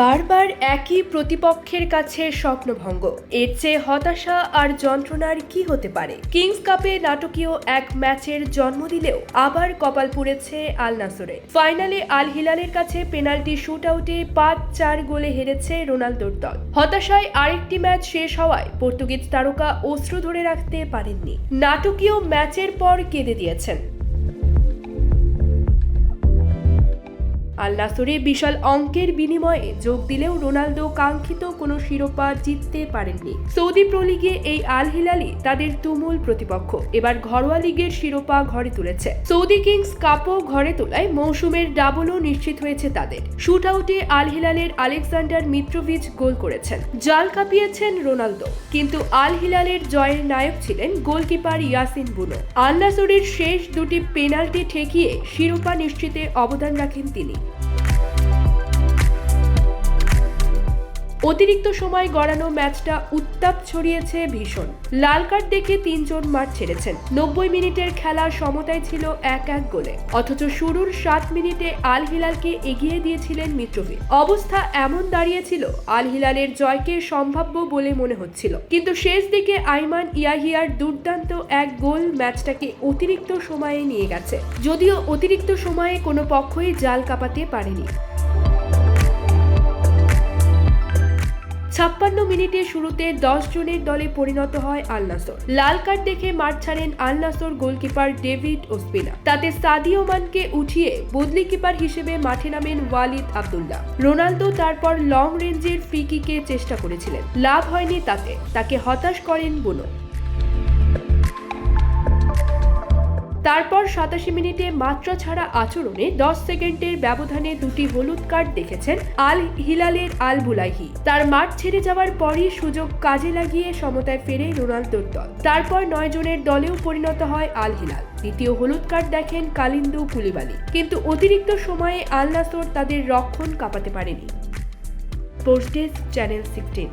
বারবার একই প্রতিপক্ষের কাছে স্বপ্নভঙ্গ। এর চেয়ে হতাশা আর যন্ত্রণার কি হতে পারে? কিংস কাপে নাটকীয় এক ম্যাচের জন্ম দিলেও আবার কপাল পুড়েছে আল নাসরে ফাইনালে আল হিলালের কাছে পেনাল্টি শুট আউটে পাঁচ চার গোলে হেরেছে রোনালদোর দল। হতাশায় আরেকটি ম্যাচ শেষ হওয়ায় পর্তুগিজ তারকা অশ্রু ধরে রাখতে পারেননি। নাটকীয় ম্যাচের পর কেঁদে দিয়েছেন। আল নাসরে বিশাল অঙ্কের বিনিময়ে যোগ দিলেও রোনালদো কাঙ্ক্ষিত কোনো শিরোপা জিততে পারেননি। সৌদি প্রো লিগে এই আল হিলালি তাদের তুমুল প্রতিপক্ষ। এবার ঘরোয়া লিগের শিরোপা ঘরে তুলেছে। সৌদি কিংস কাপও ঘরে তোলায় মৌসুমের ডাবলও নিশ্চিত হয়েছে তাদের। শুট আউটে আল হিলালের আলেকজান্ডার মিত্রোভিচ গোল করেছেন। জাল কাঁপিয়েছেন রোনালদো। কিন্তু আল হিলালের জয়ের নায়ক ছিলেন গোলকিপার ইয়াসিন বুনো। আল নাসরের শেষ দুটি পেনাল্টি ঠেকিয়ে শিরোপা নিশ্চিতে অবদান রাখেন তিনি। অতিরিক্ত সময় গড়ানো ম্যাচটা উত্তাপ ছড়িয়েছে ভীষণ। লাল কার্ড দেখে তিনজন মাঠ ছেড়েছেন। নব্বই মিনিটের খেলা সমতায় ছিল এক এক গোলে। অথচ শুরুর সাত মিনিটে আল হিলালকে এগিয়ে দিয়েছিলেন মিত্রভিচ অবস্থা এমন দাঁড়িয়েছিল আল হিলালের জয়কে সম্ভাব্য বলে মনে হচ্ছিল। কিন্তু শেষ দিকে আইমান ইয়াহিয়ার দুর্দান্ত এক গোল ম্যাচটাকে অতিরিক্ত সময়ে নিয়ে গেছে। যদিও অতিরিক্ত সময়ে কোনো পক্ষই জাল কাঁপাতে পারেনি। ছাপ্পান্ন মিনিটে শুরুতে দশ জনের দলে পরিণত হয় আল নাসর। লাল কার্ড দেখে মাঠ ছাড়েন Al Nassr goalkeeper David Ospina. তাতে সাদিও মানকে উঠিয়ে বদলি কিপার হিসেবে মাঠে নামেন ওয়ালিদ আবদুল্লাহ। রোনালদো তারপর লং রেঞ্জের ফ্রি কিকে চেষ্টা করেছিলেন। লাভ হয়নি তাতে। তাকে হতাশ করেন বুনো। তারপর সাতাশি মিনিটে মাত্রা ছাড়া আচরণে দশ সেকেন্ডের ব্যবধানে দুটি হলুদ কার্ড দেখেছেন আল হিলালের আল বুলাইহি। তার মাঠ ছেড়ে যাওয়ার পরই সুযোগ কাজে লাগিয়ে সমতায় ফেরে রোনালদোর দল। তারপর নয় জনের দলেও পরিণত হয় আল হিলাল। দ্বিতীয় হলুদ কার্ড দেখেন কালিন্দু কুলিবালি। কিন্তু অতিরিক্ত সময়ে আল নাসর তাদের রক্ষণ কাঁপাতে পারেনি। Postage channel sixteen.